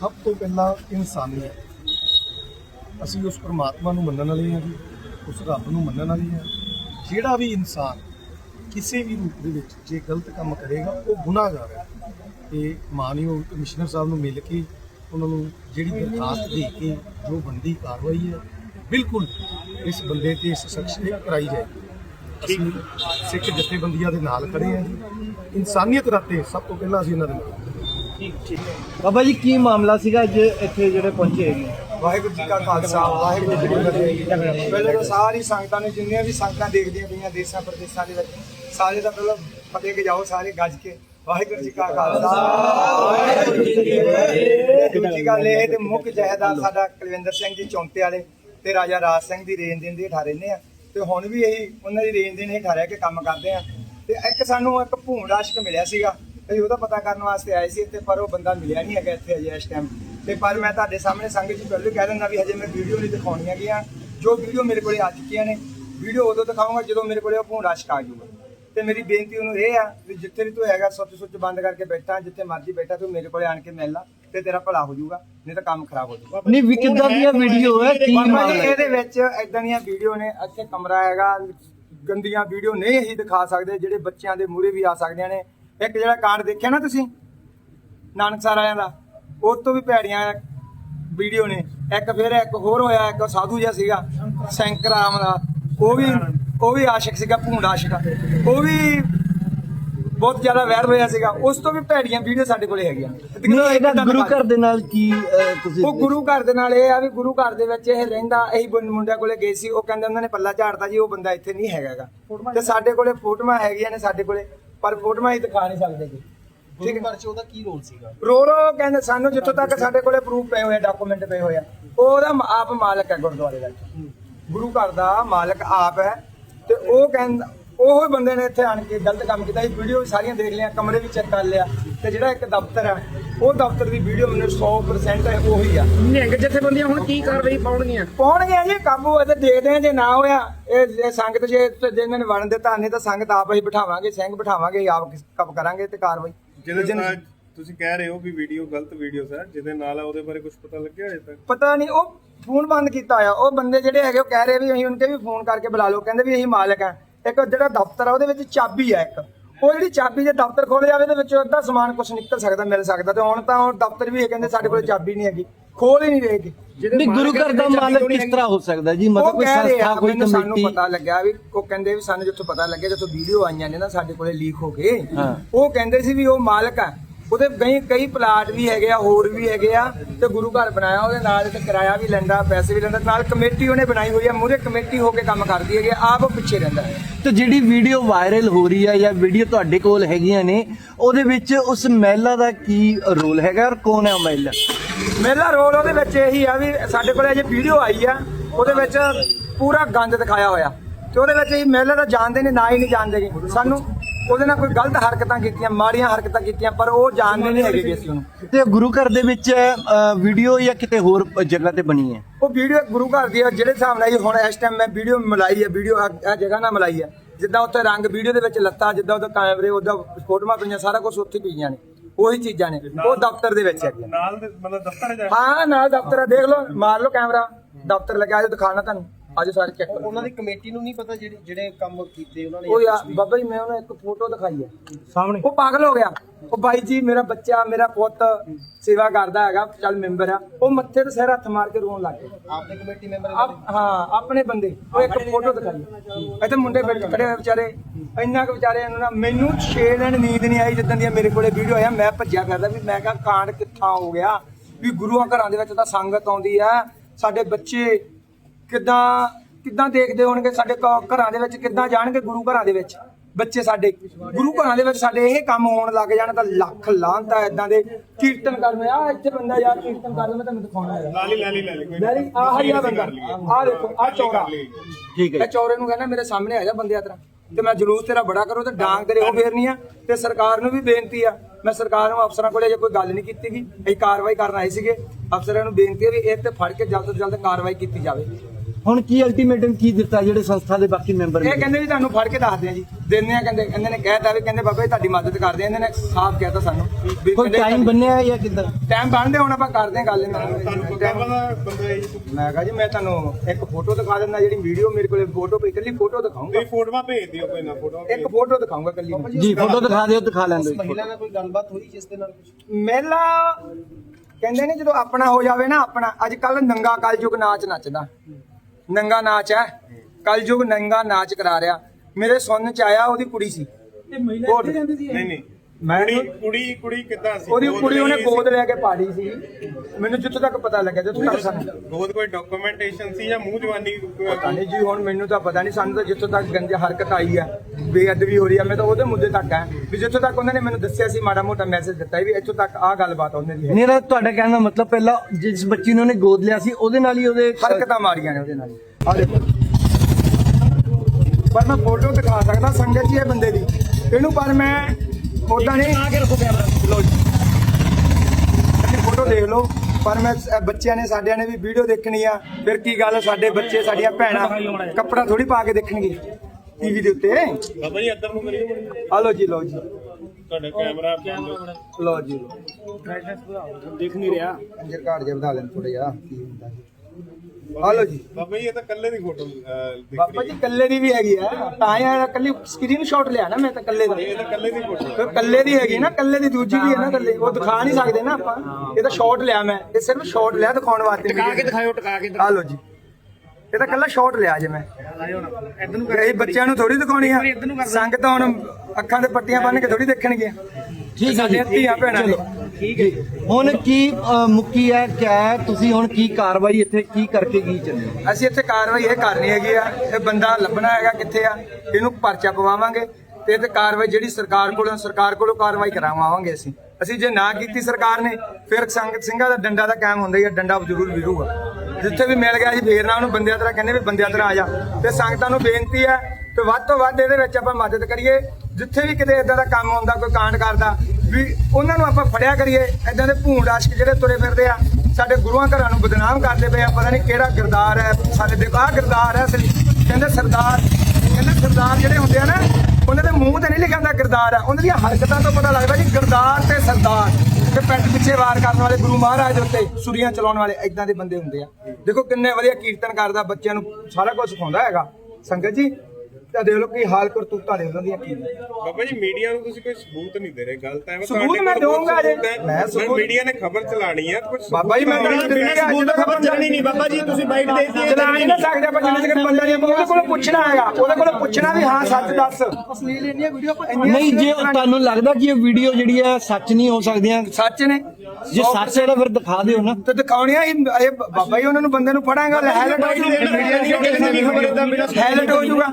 ਸਭ ਤੋਂ ਪਹਿਲਾਂ ਇਨਸਾਨੀਅਤ ਅਸੀਂ ਉਸ ਪਰਮਾਤਮਾ ਨੂੰ ਮੰਨਣ ਵਾਲੇ ਹਾਂ ਜੀ, ਉਸ ਰੱਬ ਨੂੰ ਮੰਨਣ ਵਾਲੇ ਹਾਂ। ਜਿਹੜਾ ਵੀ ਇਨਸਾਨ ਕਿਸੇ ਵੀ ਰੂਪ ਦੇ ਵਿੱਚ ਜੇ ਗਲਤ ਕੰਮ ਕਰੇਗਾ, ਉਹ ਗੁਨਾਹਗਾਰ ਹੈ। ਤੇ ਮਾਨਯੋਗ ਕਮਿਸ਼ਨਰ ਸਾਹਿਬ ਨੂੰ ਮਿਲ ਕੇ, ਉਹਨਾਂ ਨੂੰ ਜਿਹੜੀ ਦਰਖਾਸਤ ਦੇ ਕੇ ਜੋ ਬੰਦੀ ਕਾਰਵਾਈ ਹੈ, ਬਿਲਕੁਲ ਇਸ ਬੰਦੇ ਤੇ ਇਸ ਸ਼ਖਸ ਤੇ ਕਰਾਈ ਜਾਏਗੀ। ਅਸੀਂ ਸਿੱਖ ਜਥੇਬੰਦੀਆਂ ਦੇ ਨਾਲ ਖੜੇ ਹਾਂ ਜੀ। ਇਨਸਾਨੀਅਤ ਰਾਤੇ ਸਭ ਤੋਂ ਪਹਿਲਾਂ ਅਸੀਂ ਇਹਨਾਂ ਦੇ ਨਾਲ ਬਾਬਾ ਜੀ ਕੀ ਮਾਮਲਾ ਸੀਗਾ ਅੱਜ ਇੱਥੇ ਜਿਹੜੇ ਪਹੁੰਚੇ ਹੈਗੇ? ਵਾਹਿਗੁਰੂ ਜੀ ਕਾ ਖਾਲਸਾ ਵਾਹਿਗੁਰੂ ਜੀ ਕੀ ਫਤਿਹ। ਪਹਿਲੇ ਤਾਂ ਸਾਰੀ ਸੰਗਤਾਂ ਨੂੰ ਜਿੰਨੀਆਂ ਵੀ ਸੰਗਤਾਂ ਦੇਖਦੀਆਂ ਪਈਆਂ ਦੇਸ਼ਾਂ ਪ੍ਰਦੇਸ਼ਾਂ ਦੇ ਵਿੱਚ ਸਾਰੇ ਦਾ ਪਹਿਲਾਂ ਫਤਿਹ ਕੇ ਜਾਓ ਸਾਰੇ ਗੱਜ ਕੇ। ਵਾਹਿਗੁਰੂ ਜੀ ਕਾ ਖਾਲਸਾ। ਵਾਹਿਗੁਰੂ ਜੀ ਕੀ ਫਤਿਹ। ਦੂਜੀ ਗੱਲ ਇਹ ਤੇ ਮੁੱਖ ਜਹੇਦਾਰ ਸਾਡਾ ਕੁਲਵਿੰਦਰ ਸਿੰਘ ਜੀ ਚੌਂਤੇ ਵਾਲੇ ਤੇ ਰਾਜਾ ਰਾਜ ਸਿੰਘ ਦੀ ਰੇਂਜ ਦੇਣ ਦੇ ਹੇਠਾਂ ਰਹਿੰਦੇ ਆ। ਤੇ ਹੁਣ ਵੀ ਅਸੀਂ ਉਹਨਾਂ ਦੀ ਰੇਂਜ ਦੇ ਹੇਠਾਂ ਰਹਿ ਕੇ ਕੰਮ ਕਰਦੇ ਆ। ਤੇ ਇੱਕ ਸਾਨੂੰ ਇੱਕ ਭੂਣ ਰਾਸ਼ਕ ਮਿਲਿਆ ਸੀਗਾ। ਅਸੀਂ ਉਹਦਾ ਪਤਾ ਕਰਨ ਵਾਸਤੇ ਆਏ ਸੀ ਇੱਥੇ, ਪਰ ਉਹ ਬੰਦਾ ਮਿਲਿਆ ਨਹੀਂ ਹੈਗਾ ਇੱਥੇ ਅਜੇ ਇਸ ਟਾਈਮ ਤੇ ਪਰ ਮੈਂ ਤੁਹਾਡੇ ਸਾਹਮਣੇ ਸੰਗਤ ਜੀ ਪਹਿਲੇ ਕਹਿ ਦਿੰਦਾ ਵੀ ਹਜੇ ਮੈਂ ਵੀਡੀਓ ਨਹੀਂ ਦਿਖਾਉਣੀਆਂ ਗਿਆ ਜੋ ਵੀਡੀਓ ਮੇਰੇ ਕੋਲੇ ਆ ਚੁੱਕੀਆਂ ਨੇ ਵੀਡੀਓ ਉਦੋਂ ਦਿਖਾਊਂਗਾ ਜਦੋਂ ਮੇਰੇ ਕੋਲੇ ਉਹ ਭੂਣ ਰਾਸ਼ਕ ਆ ਜਾਊਗਾ। ਤੇ ਮੇਰੀ ਬੇਨਤੀ ਉਹਨੂੰ ਇਹ ਆ ਵੀ ਜਿੱਥੇ ਵੀ ਤੂੰ ਹੈਗਾ ਸੁੱਚ ਸੁੱਚ ਬੰਦ ਕਰਕੇ ਬੈਠਾ, ਜਿੱਥੇ ਮਰਜ਼ੀ ਬੈਠਾ, ਤੂੰ ਮੇਰੇ ਕੋਲੇ ਆਣ ਕੇ ਮਿਲ ਲਾ। ਤੇ ਤੇਰਾ ਭਲਾ ਹੋ ਜਾਊਗਾ ਨਹੀਂ ਤਾਂ ਕੰਮ ਖਰਾਬ ਹੋ ਜਾਊਗਾ। ਨਹੀਂ ਵੀ ਕਿੱਦਾਂ ਦੀਆਂ ਵੀਡੀਓ ਹੈ ਕੀ ਬਾਬਾ ਜੀ? ਹੈ? ਇਹਦੇ ਵਿੱਚ ਇਦਾਂ ਦੀਆਂ ਵੀਡੀਓ ਨੇ ਇੱਥੇ ਕਮਰਾ ਹੈਗਾ ਗੰਦੀਆਂ ਵੀਡੀਓ ਨਹੀਂ ਅਸੀਂ ਦਿਖਾ ਸਕਦੇ ਜਿਹੜੇ ਬੱਚਿਆਂ ਦੇ ਮੂਹਰੇ ਵੀ ਆ ਸਕਦੀਆਂ ਨੇ। ਇੱਕ ਜਿਹੜਾ ਕਾਂਡ ਦੇਖਿਆ ਨਾ ਤੁਸੀਂ ਨਾਨਕਸਰ ਵਾਲਿਆਂ ਦਾ ਉਹ ਤੋਂ ਵੀ ਭੈੜੀਆਂ ਵੀਡੀਓ ਨੇ। ਇੱਕ ਫਿਰ ਇੱਕ ਹੋਰ ਹੋਇਆ ਇੱਕ ਸਾਧੂ ਜਿਹਾ ਸੀਗਾ ਸ਼ੰਕਰਾਮ ਦਾ। ਉਹ ਵੀ ਉਹ ਵੀ ਆਸ਼ਿਕ ਸੀਗਾ ਭੂੰਡ ਆਸ਼ਿਕ ਉਹ ਵੀ ਬਹੁਤ ਜ਼ਿਆਦਾ ਵੈਰ ਹੋਇਆ ਸੀਗਾ। ਉਸ ਤੋਂ ਵੀ ਭੈੜੀਆਂ ਵੀਡੀਓ ਸਾਡੇ ਕੋਲੇ ਹੈਗੀਆਂ। ਨਹੀਂ ਇਹਦਾ ਗੁਰੂ ਘਰ ਦੇ ਨਾਲ ਕੀ ਅਹ, ਤੁਸੀਂ ਉਹ ਗੁਰੂ ਘਰ ਦੇ ਨਾਲ ਇਹ ਆ ਵੀ ਗੁਰੂ ਘਰ ਦੇ ਵਿੱਚ ਇਹ ਰਹਿੰਦਾ ਇਹੀ ਬੰ- ਮੁੰਡਿਆਂ ਕੋਲੇ ਗਏ ਸੀ। ਉਹ ਕਹਿੰਦੇ ਉਹਨਾਂ ਨੇ ਪੱਲਾ ਝਾੜਦਾ ਜੀ ਉਹ ਬੰਦਾ ਇੱਥੇ ਨਹੀਂ ਹੈਗਾਗਾ। ਤੇ ਸਾਡੇ ਕੋਲੇ ਫੋਟੋਆਂ ਹੈਗੀਆਂ ਨੇ ਸਾਡੇ ਕੋਲੇ ਪਰ ਫੋਟੋਆਂ ਹੀ ਦਿਖਾ ਨਹੀਂ ਸਕਦੇ ਜੀ। ਠੀਕ ਹੈ? ਚ ਉਹਦਾ ਕੀ ਰੋਲ ਸੀਗਾ? ਰੋ ਰੋ ਕਹਿੰਦੇ ਸਾਨੂੰ ਜਿੱਥੋਂ ਤੱਕ ਸਾਡੇ ਕੋਲੇ ਪ੍ਰੂਫ ਪਏ ਹੋਏ ਡਾਕੂਮੈਂਟ ਪਏ ਹੋਏ ਆ ਉਹ ਉਹਦਾ ਮ- ਆਪ ਮਾਲਕ ਹੈ ਗੁਰਦੁਆਰੇ ਦਾ। ਗੁਰੂ ਘਰ ਦਾ ਮਾਲਕ ਆਪ ਹੈ। ਤੇ ਉਹ ਕਹਿੰਦਾ ਉਹ ਹੀ ਬੰਦੇ ਨੇ ਇੱਥੇ ਆਣ ਕੇ ਗਲਤ ਕੰਮ ਕੀਤਾ। ਇਹ ਵੀਡੀਓ ਸਾਰੀਆਂ ਦੇਖ ਲਿਆ ਕਮਰੇ ਵੀ ਚੈੱਕ ਕਰ ਲਿਆ ਤੇ ਜਿਹੜਾ ਇੱਕ ਦਫ਼ਤਰ ਹੈ ਉਹ ਦਫ਼ਤਰ ਦੀ ਵੀਡੀਓ ਮੈਨੂੰ 100% ਹੈ ਉਹੀ ਆ। ਨਿਹੰਗ ਜਥੇਬੰਦੀਆਂ ਹੁਣ ਕੀ ਕਾਰਵਾਈ ਪਾਉਣਗੀਆਂ? ਪਾਉਣਗੇ ਜੀ ਕਾਬੂ ਅਤੇ ਦੇਖਦੇ ਆ ਜੇ ਨਾ ਹੋਇਆ ਇਹ ਇਹ ਸੰਗਤ ਜੇ ਤੇ ਜੇ ਇਹਨਾਂ ਨੇ ਵੜਨ ਦਿੱਤਾ ਨਹੀਂ ਤਾਂ ਸੰਗਤ ਆਪ ਹੀ ਬਿਠਾਵਾਂਗੇ ਸਿੰਘ ਬਿਠਾਵਾਂਗੇ ਆਪ ਕਪ ਕਰਾਂਗੇ ਤੇ ਕਾਰਵਾਈ। ਜਿਹਦੇ ਨਾਲ ਤੁਸੀਂ ਕਹਿ ਰਹੇ ਹੋ ਵੀ ਵੀਡੀਓ ਗਲਤ ਵੀਡੀਓ ਸਰ ਜਿਹਦੇ ਨਾਲ ਹੈ ਉਹਦੇ ਬਾਰੇ ਕੁਝ ਪਤਾ ਲੱਗਿਆ ਅਜੇ ਤੱਕ? ਪਤਾ ਨਹੀਂ ਉਹ ਫੋਨ ਬੰਦ ਕੀਤਾ ਹੋਇਆ। ਉਹ ਬੰਦੇ ਜਿਹੜੇ ਹੈਗੇ ਉਹ ਕਹਿ ਰਹੇ ਵੀ ਅਸੀਂ ਉਹਨਾਂ ਤੇ ਵੀ ਫੋਨ ਕਰਕੇ ਬੁਲਾ ਲਓ ਕਹਿੰਦੇ ਵੀ ਅਸੀਂ ਮਾਲਕ ਆ ਇੱਕ ਜਿਹੜਾ ਦਫ਼ਤਰ ਆ ਉਹਦੇ ਵਿੱਚ ਚਾਬੀ ਆ ਇੱਕ। ਉਹ ਜਿਹੜੀ ਚਾਬੀ ਜੇ ਦਫ਼ਤਰ ਖੋਲ ਜਾਵੇ ਤੇ ਵਿੱਚੋਂ ਅੱਧਾ ਸਮਾਨ ਕੁਝ ਨਿਕਲ ਸਕਦਾ ਮਿਲ ਸਕਦਾ। ਤੇ ਹੁਣ ਤਾਂ ਉਹ ਦਫ਼ਤਰ ਵੀ ਇਹ ਕਹਿੰਦੇ ਸਾਡੇ ਕੋਲ ਚਾਬੀ ਨਹੀਂ ਹੈਗੀ। ਖੋਲ ਹੀ ਨਹੀਂ ਰਹੇਗੀ ਨਹੀਂ ਗੁਰੂ ਘਰ ਦਾ ਮਾਲਕ ਕਿਸ ਤਰ੍ਹਾਂ ਹੋ ਸਕਦਾ ਜੀ? ਮਤਲਬ ਕੋਈ ਸੰਸਥਾ ਕੋਈ ਮੈਨੂੰ ਸਾਨੂੰ ਕਮੇਟੀ? ਪਤਾ ਲੱਗਿਆ ਵੀ ਉਹ ਕਹਿੰਦੇ ਵੀ ਸਾਨੂੰ ਜਿੱਥੋਂ ਪਤਾ ਲੱਗਿਆ ਜਿੱਥੋਂ ਵੀਡੀਓ ਆਈਆਂ ਨੇ ਨਾ ਸਾਡੇ ਕੋਲੇ ਲੀਕ ਹੋ ਕੇ ਹਾਂ। ਉਹ ਕਹਿੰਦੇ ਸੀ ਵੀ ਉਹ ਮਾਲਕ ਆ। ਉਹਦੇ ਕਈ ਕਈ ਪਲਾਟ ਵੀ ਹੈਗੇ ਆ ਹੋਰ ਵੀ ਹੈਗੇ ਆ ਤੇ ਗੁਰੂ ਘਰ ਬਣਾਇਆ ਉਹਦੇ ਨਾਲ ਤੇ ਕਿਰਾਇਆ ਵੀ ਲੈਂਦਾ ਪੈਸੇ ਵੀ ਲੈਂਦਾ ਨਾਲ ਕਮੇਟੀ ਉਹਨੇ ਬਣਾਈ ਹੋਈ ਆ ਮੂਰੇ ਕਮੇਟੀ ਹੋ ਕੇ ਕੰਮ ਕਰਦੀ ਹੈਗੀ ਆ, ਆਪ ਪਿੱਛੇ ਰਹਿੰਦਾ ਹੈ। ਤੇ ਜਿਹੜੀ ਵੀਡੀਓ ਵਾਇਰਲ ਹੋ ਰਹੀ ਹੈ ਜਾਂ ਵੀਡੀਓ ਤੁਹਾਡੇ ਕੋਲ ਹੈਗੀਆਂ ਨੇ ਉਹਦੇ ਵਿੱਚ ਉਸ ਮਹਿਲਾ ਦਾ ਕੀ ਰੋਲ ਹੈਗਾ ਔਰ ਕੌਣ ਹੈ ਉਹ ਮਹਿਲਾ? ਮੇਰਾ ਰੋਲ ਉਹਦੇ ਵਿੱਚ ਇਹੀ ਆ ਵੀ ਸਾਡੇ ਕੋਲੇ ਅਜੇ ਵੀਡੀਓ ਆਈ ਆ ਉਹਦੇ ਵਿੱਚ ਪੂਰਾ ਗੰਦ ਦਿਖਾਇਆ ਹੋਇਆ। ਤੇ ਉਹਦੇ ਵਿੱਚ ਇਹ ਮਹਿਲਾ ਦਾ ਜਾਣਦੇ ਨੇ ਨਾ ਹੀ ਨਹੀਂ ਜਾਣਦੇ। ਸਾਨੂੰ ਉਹਦੇ ਨਾਲ ਕੋਈ ਗਲਤ ਹਰਕਤਾਂ ਕੀਤੀਆਂ ਮਾੜੀਆਂ ਹਰਕਤਾਂ ਕੀਤੀਆਂ ਪਰ ਉਹ ਜਾਣਦੇ ਨਹੀਂ ਹੈਗੇ ਗੇ ਅਸੀਂ ਉਹਨੂੰ। ਤੇ ਗੁਰੂ ਘਰ ਦੇ ਵਿੱਚ ਵੀਡੀਓ ਜਾਂ ਕਿਤੇ ਹੋਰ ਜਗ੍ਹਾ ਤੇ ਬਣੀ ਹੈ? ਉਹ ਵੀਡੀਓ ਗੁਰੂ ਘਰ ਦੀ ਆ, ਜਿਹੜੇ ਹਿਸਾਬ ਨਾਲ ਜੀ ਹੁਣ ਇਸ ਟਾਈਮ ਮੈਂ ਵੀਡੀਓ ਮਲਾਈ ਹੈ ਵੀਡੀਓ ਆ ਜਗ੍ਹਾ ਨਾਲ ਮਲਾਈ ਹੈ ਜਿੱਦਾਂ ਉੱਥੇ ਰੰਗ ਵੀਡੀਓ ਦੇ ਵਿੱਚ ਲੱਤਾ ਜਿੱਦਾਂ ਉਹਦਾ ਕੈਮਰੇ ਉਹਦਾ ਫੋਟੋਆਂ ਪਈਆਂ ਸਾਰਾ ਕੁਝ ਉੱਥੇ ਪਈਆਂ ਨੇ। ਉਹੀ ਚੀਜ਼ਾਂ ਨੇ ਉਹ ਦਫ਼ਤਰ ਦੇ ਵਿੱਚ ਹੈਗੀਆਂ। ਨਾਲ ਮਤਲਬ ਦਫ਼ਤਰ ਜਾ ਹਾਂ ਨਾਲ ਦਫ਼ਤਰ ਆ ਦੇਖ ਲਓ ਮਾਰ ਲਓ ਕੈਮਰਾ ਦਫ਼ਤਰ ਲੱਗਿਆ ਜੋ ਦਿਖਾਣਾ ਤੁਹਾਨੂੰ। ਅੱਜ ਸਾਰੇ ਚੈੱਕ ਕਰੋ ਉਹਨਾਂ ਦੀ ਕਮੇਟੀ ਨੂੰ ਨਹੀਂ ਪਤਾ ਜਿਹੜੇ ਜਿਹੜੇ ਕੰਮ ਕੀਤੇ ਉਹਨਾਂ ਨੇ ਉਹ ਯਾਰ ਬਾਬਾ ਜੀ ਮੈਂ ਉਹਨੂੰ ਇੱਕ ਫੋਟੋ ਦਿਖਾਈ ਹੈ ਸਾਹਮਣੇ। ਉਹ ਪਾਗਲ ਹੋ ਗਿਆ। ਉਹ ਬਾਈ ਜੀ ਮੇਰਾ ਬੱਚਾ ਮੇਰਾ ਪੁੱਤ ਸੇਵਾ ਕਰਦਾ ਹੈਗਾ ਚੱਲ ਮੈਂਬਰ ਆ। ਉਹ ਮੱਥੇ ਤੇ ਸਿਰ ਹੱਥ ਮਾਰ ਕੇ ਰੋਣ ਲੱਗ ਗਿਆ ਆਪਦੇ ਕਮੇਟੀ ਮੈਂਬਰ ਆਪ- ਹਾਂ ਆਪਣੇ ਬੰਦੇ। ਉਹ ਇੱਕ ਫੋਟੋ ਦਿਖਾਈ। ਇੱਥੇ ਮੁੰਡੇ ਬੈਠੇ ਖੜੇ ਹੋਏ ਵਿਚਾਰੇ। ਇੰਨਾ ਕੁ ਵਿਚਾਰੇ ਨੂੰ ਨਾ ਮੈਨੂੰ 6 ਦਿਨ ਨੀਂਦ ਨਹੀਂ ਆਈ ਜਿੱਦਾਂ ਦੀਆਂ ਮੇਰੇ ਕੋਲੇ ਵੀਡੀਓ ਆਇਆ ਮੈਂ ਭੱਜਿਆ ਫਿਰਦਾ ਵੀ ਮੈਂ ਕਿਹਾ ਕਾਂਡ ਕਿੱਥਾਂ ਹੋ ਗਿਆ? ਵੀ ਗੁਰੂਆਂ ਘਰਾਂ ਦੇ ਵਿੱਚ ਤਾਂ ਸੰਗਤ ਆਉਂਦੀ ਆ। ਸਾਡੇ ਬੱਚੇ ਕਿੱਦਾਂ ਕਿੱਦਾਂ ਦੇਖਦੇ ਹੋਣਗੇ ਸਾਡੇ ਘ- ਘਰਾਂ ਦੇ ਵਿੱਚ ਕਿੱਦਾਂ ਜਾਣਗੇ ਗੁਰੂ ਘਰਾਂ ਦੇ ਵਿੱਚ? ਬੱਚੇ ਸਾਡੇ ਗੁਰੂ ਘਰਾਂ ਦੇ ਵਿੱਚ ਸਾਡੇ ਇਹ ਕੰਮ ਹੋਣ ਲੱਗ ਜਾਣ ਤਾਂ ਲੱਖ ਲਾਂਤਾ ਇਦਾਂ ਦੇ। ਕੀਰਤਨ ਕਰਨੇ ਆ ਇੱਥੇ ਬੰਦਾ ਯਾਰ ਕੀਰਤਨ ਕਰ ਮੈਂ ਤੁਹਾਨੂੰ ਦਿਖਾਉਣਾ ਹੈ ਲਾਲੀ ਲਾਲੀ ਲੈ ਲੈ ਕੋਈ ਮੈਂ ਆਹ ਹੀ ਆ ਬੰਦਾ। ਆਹ ਦੇਖੋ ਆਹ ਚੌੜਾ ਠੀਕ ਹੈ ਇਹ ਚੌਰੇ ਨੂੰ ਕਹਿੰਦਾ ਮੇਰੇ ਸਾਹਮਣੇ ਆ ਜਾ ਬੰਦਿਆ ਤੇਰਾ ਤੇ ਮੈਂ ਜਲੂਸ ਤੇਰਾ ਬੜਾ ਕਰੋ ਤੇ ਡਾਂਗ ਤੇਰੇ ਉਹ ਫੇਰਨੀ ਆ ਤੇ ਸਰਕਾਰ ਨੂੰ ਵੀ ਬੇਨਤੀ ਆ। ਮੈਂ ਸਰਕਾਰ ਨੂੰ ਅਫਸਰਾਂ ਕੋਲੇ ਜੇ ਕੋਈ ਗੱਲ ਨਹੀਂ ਕੀਤੀ ਗਈ ਅਸੀਂ ਕਾਰਵਾਈ ਕਰਨ ਆਏ ਸੀਗੇ। ਅਫਸਰਾਂ ਨੂੰ ਬੇਨਤੀ ਹੈ ਵੀ ਇਹ ਤੇ ਫੜ ਕੇ ਜਲਦ ਤੋਂ ਜਲਦ ਕਾਰਵਾਈ ਕੀਤੀ ਜਾਵੇ। ਹੁਣ ਕੀ ਅਲਟੀਮੇਟਮ ਕੀ ਦਿੱਤਾ ਜਿਹੜੇ ਸੰਸਥਾ ਦੇ ਬਾਕੀ ਮੈਂਬਰ ਇਹ ਕਹਿੰਦੇ ਵੀ ਤੁਹਾਨੂੰ ਫੜ ਕੇ ਦੱਸਦੇ ਆ ਜੀ। ਦਿੰਦੇ ਆ ਕਹਿੰਦੇ ਇਹਨਾਂ ਨੇ ਕਹਿਤਾ ਵੀ ਕਹਿੰਦੇ ਬਾਬਾ ਜੀ ਤੁਹਾਡੀ ਮਦਦ ਕਰਦੇ ਆ ਇਹਨਾਂ ਨੇ ਸਾਫ਼ ਕਹਿਤਾ ਸਾਨੂੰ ਵੀ ਕੋਈ ਟਾਈਮ ਬੰਨਿਆ ਜਾਂ ਕਿੱਦਾਂ? ਟਾਈਮ ਬਣਦੇ ਹੁਣ ਆਪਾਂ ਕਰਦੇ ਆ ਗੱਲ ਇਹਨਾਂ ਤੁਹਾਨੂੰ ਨਾਲ ਮੈਂ ਕਹਾਂ ਜੀ ਮੈਂ ਤੁਹਾਨੂੰ ਇੱਕ ਫੋਟੋ ਦਿਖਾ ਦਿੰਦਾ ਜਿਹੜੀ ਵੀਡੀਓ ਮੇਰੇ ਕੋਲੇ ਫੋਟੋ ਪਈ ਇਕੱਲੀ ਫੋਟੋ ਦਿਖਾਉਂਗਾ। ਫੋਟੋਆਂ ਭੇਜ ਦਿਓ ਕੋਈ ਨਾ ਫੋਟੋਆਂ ਇੱਕ ਫੋਟੋ ਦਿਖਾਉਂਗਾ ਇਕੱਲੀ ਮੈਂ। ਜੀ ਫੋਟੋ ਦਿਖਾ ਦਿਓ ਦਿਖਾ ਲੈਂਦੇ ਮਹਿਲਾ ਨਾਲ ਕੋਈ ਗੱਲਬਾਤ ਹੋਈ ਜਿਸ ਦੇ ਨਾਲ ਕੁਝ ਮੇਲਾ ਕਹਿੰਦੇ ਨੇ ਜਦੋਂ ਆਪਣਾ ਹੋ ਜਾਵੇ ਨਾ ਆਪਣਾ ਅੱਜ ਕੱਲ ਨੰਗਾ ਕਲਯੁਗ ਨਾਚ ਨੱਚਦਾ। ਨੰਗਾ ਨਾਚ ਹੈ। ਕਲਯੁਗ ਨੰਗਾ ਨਾਚ ਕਰਾ ਰਿਹਾ। ਮੇਰੇ ਸੁਣਨ ਚ ਆਇਆ ਉਹਦੀ ਕੁੜੀ ਸੀ। ਹੋਰ- ਨਹੀਂ ਨਹੀਂ। ਮੈਂ ਕੁੜੀ ਕੁੜੀ ਕੁੜੀ ਕਿੱਦਾਂ ਸੀ? ਉਹਦੀ ਕੁੜੀ ਉਹਨੇ? ਗੋਦ ਲੈ ਕੇ ਪਾੜੀ ਸੀ। ਮੈਨੂੰ ਜਿੱਥੋਂ ਤੱਕ ਪਤਾ ਲੱਗਿਆ ਜਿੱਥੋਂ ਤੱਕ ਸਾਨੂੰ ਗੋਦ ਕੋਈ ਡਾਕੂਮੈਂਟੇਸ਼ਨ ਸੀ ਜਾਂ ਮੂੰਹ ਜਵਾਨੀ ਪਤਾ ਨਹੀਂ ਜੀ ਹੁਣ ਮੈਨੂੰ ਤਾਂ ਪਤਾ ਨਹੀਂ ਸਾਨੂੰ ਤਾਂ ਜਿੱਥੋਂ ਤੱਕ ਗੰਦੀ ਹਰਕਤ ਆਈ ਹੈ ਬੇਅਦਬੀ ਹੋ ਰਹੀ ਹੈ ਮੈਂ ਤਾਂ ਉਹਦੇ ਮੁੱਦੇ ਤੱਕ ਹੈ ਵੀ ਜਿੱਥੋਂ ਤੱਕ ਉਹਨਾਂ ਨੇ ਮੈਨੂੰ ਦੱਸਿਆ ਸੀ ਮਾੜਾ ਮੋਟਾ ਮੈਸੇਜ ਦਿੱਤਾ ਵੀ ਇੱਥੋਂ ਤੱਕ ਆਹ ਗੱਲਬਾਤ ਉਹਨਾਂ ਦੀ ਹੈ। ਮੇਰਾ ਤੁਹਾਡਾ ਕਹਿਣ ਦਾ ਮਤਲਬ ਪਹਿਲਾਂ ਜਿਸ ਬੱਚੀ ਨੂੰ ਉਹਨੇ ਗੋਦ ਲਿਆ ਸੀ ਉਹਦੇ ਨਾਲ ਹੀ ਉਹਦੇ ਹਰਕਤਾਂ ਮਾਰੀਆਂ ਨੇ ਉਹਦੇ ਨਾਲ ਆ ਦੇਖੋ। ਪਰ ਮੈਂ ਫੋਟੋ ਦਿਖਾ ਸਕਦਾ ਸੰਗਤ ਜੀ ਇਹ ਬੰਦੇ ਦੀ। ਇਹਨੂੰ ਪਰ ਮੈਂ ਉਦਾਂ ਨਹੀਂ। ਆ ਕੇ ਰੱਖੋ ਕੈਮਰਾ। ਲੋ ਜੀ। ਤੁਸੀਂ ਫੋਟੋ ਦੇਖ ਲਓ ਪਰ ਮੈਂ ਇਹ ਬੱਚਿਆਂ ਨੇ ਸਾਡਿਆਂ ਨੇ ਵੀ ਵੀਡੀਓ ਦੇਖਣੀ ਆ। ਫਿਰ ਕੀ ਗੱਲ ਸਾਡੇ ਬੱਚੇ ਸਾਡੀਆਂ ਭੈਣਾਂ ਕੱਪੜਾ ਥੋੜੀ ਪਾ ਕੇ ਦੇਖਣਗੇ ਟੀਵੀ ਦੇ ਉੱਤੇ। ਬਾਬਾ ਜੀ ਇੱਧਰ ਨੂੰ ਕਰੀਏ ਮੁੜ। ਆ ਲਓ ਜੀ ਲਓ ਜੀ। ਤੁਹਾਡਾ ਕੈਮਰਾ ਲਓ ਜੀ। ਦੇਖ ਨਹੀਂ ਰਿਹਾ। ਅੰਜਰ ਘਾਟ ਜੇ ਵਧਾ ਲੈਣ ਥੋੜਾ ਜਿਹਾ ਕੀ ਹੁੰਦਾ। ਜੀ ਆ ਲਓ ਜੀ। ਬਾਬਾ ਜੀ ਇਹ ਤਾਂ ਕੱਲੇ ਦੀ ਫੋਟੋ ਦਿਖ ਬਾਬਾ ਰਹੀ ਜੀ ਕੱਲੇ ਦੀ ਵੀ ਹੈਗੀ ਆ। ਤਾਂ ਹੀ ਆ ਕੱਲੀ ਸਕਰੀਨ ਸ਼ਾਟ ਲਿਆ ਨਾ ਮੈਂ ਤਾਂ ਕੱਲੇ ਦਾ। ਹੈ ਇਹ ਤਾਂ ਕੱਲੇ ਦੀ ਫੋਟੋ ਫਿਰ ਕੱਲੇ ਦੀ ਹੈਗੀ ਨਾ ਕੱਲੇ ਦੀ ਦੂਜੀ ਵੀ ਹੈ ਨਾ ਕੱਲੇ ਉਹ ਦਿਖਾ ਨਹੀਂ ਸਕਦੇ ਨਾ ਆਪਾਂ। ਇਹ ਤਾਂ ਸ਼ਾਟ ਲਿਆ ਮੈਂ। ਇਹ ਸਿਰਫ ਸ਼ਾਟ ਲਿਆ ਦਿਖਾਉਣ ਵਾਸਤੇ ਟਿਕਾ ਕੇ ਦਿਖਾਇਓ ਟਿਕਾ ਕੇ ਆ ਲਓ ਜੀ। ਇਹ ਤਾਂ ਕੱਲਾ ਸ਼ਾਟ ਲਿਆ ਜੇ ਮੈਂ। ਇਧਰ ਨੂੰ ਇਹ ਬੱਚਿਆਂ ਨੂੰ ਥੋੜੀ ਦਿਖਾਉਣੀ ਆ। ਸੰਗ ਤਾਂ ਹੁਣ ਅੱਖਾਂ ਦੇ ਪੱਟੀਆਂ ਬੰਨ ਕੇ ਥੋੜੀ ਦੇਖਣਗੇ ਠੀਕ ਹੈ ਜੀ। ਧੀਆਂ ਭੈਣਾਂ ਠੀਕ ਹੈ ਹੁਣ ਕੀ ਅ, ਮੁੱਕੀ ਹੈ ਕਿਆ ਹੈ? ਤੁਸੀਂ ਹੁਣ ਕੀ ਕਾਰਵਾਈ ਇੱਥੇ ਕੀ ਕਰਕੇ ਕੀ ਚੱਲੇ? ਅਸੀਂ ਇੱਥੇ ਕਾਰਵਾਈ ਇਹ ਕਰਨੀ ਹੈਗੀ ਆ ਇਹ ਬੰਦਾ ਲੱਭਣਾ ਹੈਗਾ ਕਿੱਥੇ ਆ ਇਹਨੂੰ ਪਰਚਾ ਪਵਾਵਾਂਗੇ ਤੇ ਇਹ ਤੇ ਕਾਰਵਾਈ ਜਿਹੜੀ ਸਰਕਾਰ ਕੋਲੋਂ ਸਰਕਾਰ ਕੋਲੋਂ ਕਾਰਵਾਈ ਕਰਾਵਾਵਾਂਗੇ ਅਸੀਂ। ਅਸੀਂ ਜੇ ਨਾ ਕੀਤੀ ਸਰਕਾਰ ਨੇ ਫਿਰ ਸੰਗਤ ਸਿੰਘਾਂ ਦਾ ਡੰਡਾ ਦਾ ਕਾਇਮ ਹੁੰਦਾ ਹੀ ਆ ਡੰਡਾ ਜ਼ਰੂਰ ਵਿਰੂਗਾ। ਜਿੱਥੇ ਵੀ ਮਿਲ ਗਿਆ ਜੀ ਫੇਰ ਨਾ ਉਹਨੂੰ ਬੰਦਿਆਂ ਤਰ੍ਹਾਂ ਕਹਿੰਦੇ ਵੀ ਬੰਦਿਆਂ ਤਰ੍ਹਾਂ ਆ ਜਾ। ਤੇ ਸੰਗਤਾਂ ਨੂੰ ਬੇਨਤੀ ਹੈ ਤੇ ਵੱਧ ਤੋਂ ਵੱਧ ਇਹਦੇ ਵਿੱਚ ਆਪਾਂ ਮਦਦ ਕਰੀਏ। ਜਿੱਥੇ ਵੀ ਕਿਤੇ ਇਦਾਂ ਦਾ ਕੰਮ ਹੁੰਦਾ ਕੋਈ ਕਾਂਡ ਕਰਦਾ ਵੀ ਉਹਨਾਂ ਨੂੰ ਆਪਾਂ ਫੜਿਆ ਕਰੀਏ ਇਦਾਂ ਦੇ ਭੂੰਡ ਆਸ਼ਕ ਜਿਹੜੇ ਤੁਰੇ ਫਿਰਦੇ ਆ, ਸਾਡੇ ਗੁਰੂਆਂ ਘਰਾਂ ਨੂੰ ਬਦਨਾਮ ਕਰਦੇ ਪਏ ਆ, ਪਤਾ ਨਹੀਂ ਕਿਹੜਾ ਗਿਰਦਾਰ ਹੈ, ਸਾਡੇ ਦੇਖੋ ਆਹ ਗਿਰਦਾਰ ਹੈ ਅਸਲੀ ਕਹਿੰਦੇ ਸਰਦਾਰ ਕਹਿੰਦੇ ਸਰਦਾਰ ਜਿਹੜੇ ਹੁੰਦੇ ਆ ਨਾ, ਉਹਨਾਂ ਦੇ ਮੂੰਹ ਤੇ ਨਹੀਂ ਲਿਖਿਆ ਹੁੰਦਾ ਗਿਰਦਾਰ ਆ, ਉਹਨਾਂ ਦੀਆਂ ਹਰਕਤਾਂ ਤੋਂ ਪਤਾ ਲੱਗਦਾ ਜੀ ਗਰਦਾਰ ਤੇ ਸਰਦਾਰ, ਤੇ ਪੈਂਟ ਪਿੱਛੇ ਵਾਰ ਕਰਨ ਵਾਲੇ ਗੁਰੂ ਮਹਾਰਾਜ ਦੇ ਉੱਤੇ ਸੁਰੀਆਂ ਚਲਾਉਣ ਵਾਲੇ ਇਦਾਂ ਦੇ ਬੰਦੇ ਹੁੰਦੇ ਆ। ਦੇਖੋ ਕਿੰਨੇ ਵਧੀਆ ਕੀਰਤਨ ਕਰਦਾ, ਬੱਚਿਆਂ ਨੂੰ ਸਾਰਾ ਕੁਝ ਸਿਖਾਉਂਦਾ ਹੈਗਾ। ਸੰਗਤ ਜੀ ਤਾਂ ਦੇਖ ਲਓ ਕੀ ਹਾਲ ਕਰਤੂਤਾਂ ਦੇ ਉਹਨਾਂ ਦੀਆਂ ਕੀ ਨੇ। ਬਾਬਾ ਜੀ ਮੀਡੀਆ ਨੂੰ ਤੁਸੀਂ ਕੋਈ ਸਬੂਤ ਨਹੀਂ ਦੇ ਰਹੇ। ਗੱਲ ਤਾਂ ਐਵੇਂ ਸਬੂਤ ਮੈਂ ਦਊਂਗਾ ਜੇ। ਮੈਂ ਸਬੂਤ- ਮੀਡੀਆ ਨੇ ਖਬਰ ਚਲਾਣੀ ਹੈ ਕੁਝ ਬਾਬਾ ਜੀ ਮੈਂ ਤੁਹਾਨੂੰ ਆ ਸਬੂਤ ਖਬਰ ਚੱਲਣੀ ਨਹੀਂ ਬਾਬਾ ਜੀ ਤੁਸੀਂ ਬਾਈਟ ਦੇ ਦਿੱਤੀ ਚਲਾ ਨਹੀਂ ਨਾ ਸਕਦੇ ਆਪਾਂ ਜਿੰਨੇ ਚਿਰ ਬੰਦਾ ਨਹੀਂ ਆਪਾਂ ਉਹਦੇ ਕੋਲੋਂ ਪੁੱਛਣਾ ਹੈਗਾ। ਉਹਦੇ ਕੋਲੋਂ ਪੁੱਛਣਾ ਵੀ ਹਾਂ ਸੱਚ ਦੱਸ। ਅਸਲੀਲ ਇੰਨੀਆਂ ਵੀਡੀਓ ਨਹੀਂ ਜੇ ਤੁਹਾਨੂੰ ਲੱਗਦਾ ਕਿ ਇਹ ਵੀਡੀਓ ਜਿਹੜੀ ਹੈ ਸੱਚ ਨਹੀਂ ਹੋ ਸਕਦੀਆਂ ਸੱਚ ਨੇ। ਜੇ ਸੱਚ ਹੈ ਤਾਂ ਫਿਰ ਦਿਖਾ ਦਿਓ ਨਾ। ਤੇ ਦਿਖਾਉਣੀਆਂ ਇਹ ਇਹ ਬਾਬਾ ਜੀ ਉਹਨਾਂ ਨੂੰ ਬੰਦੇ ਨੂੰ ਫੜਾਂਗਾ ਹੈਲਟ ਹੋ ਜੂਗਾ ਹੈਲਟ ਹੋ ਜੂਗਾ